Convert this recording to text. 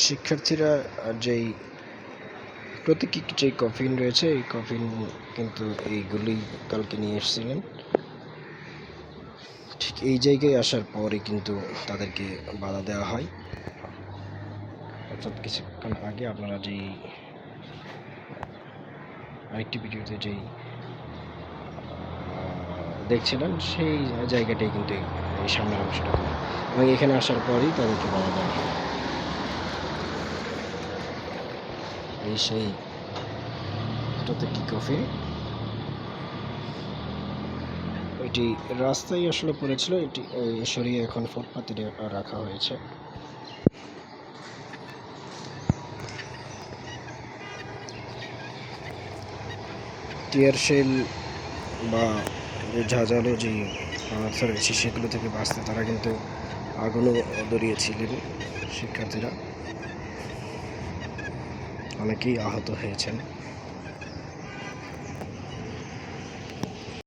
শিক্ষার্থীরা যেই প্রতীকী যে কফিন রয়েছে, এই কফিন কিন্তু এইগুলি কালকে নিয়ে এসেছিলেন। ঠিক এই জায়গায় আসার পরে কিন্তু তাদেরকে বাধা দেওয়া হয়। অর্থাৎ কিছুক্ষণ আগে আপনারা যেই আরেকটি ভিডিওতে যেই দেখছিলেন, সেই জায়গাটাই কিন্তু এই সামনের অংশটা এবং এখানে আসার পরেই তাদেরকে বাধা দেওয়া হয়। এই সেই এটাতে কি কফি এটি রাস্তায় আসলে পড়েছিল, এটি সরিয়ে এখন ফুটপাতে রাখা হয়েছে। টিয়ার শেল বা ঝাঁঝালো যে রয়েছে, সেগুলো থেকে বাঁচতে তারা কিন্তু আগুনও ধরিয়েছিলেন শিক্ষার্থীরা। অনেকেই আহত হয়েছেন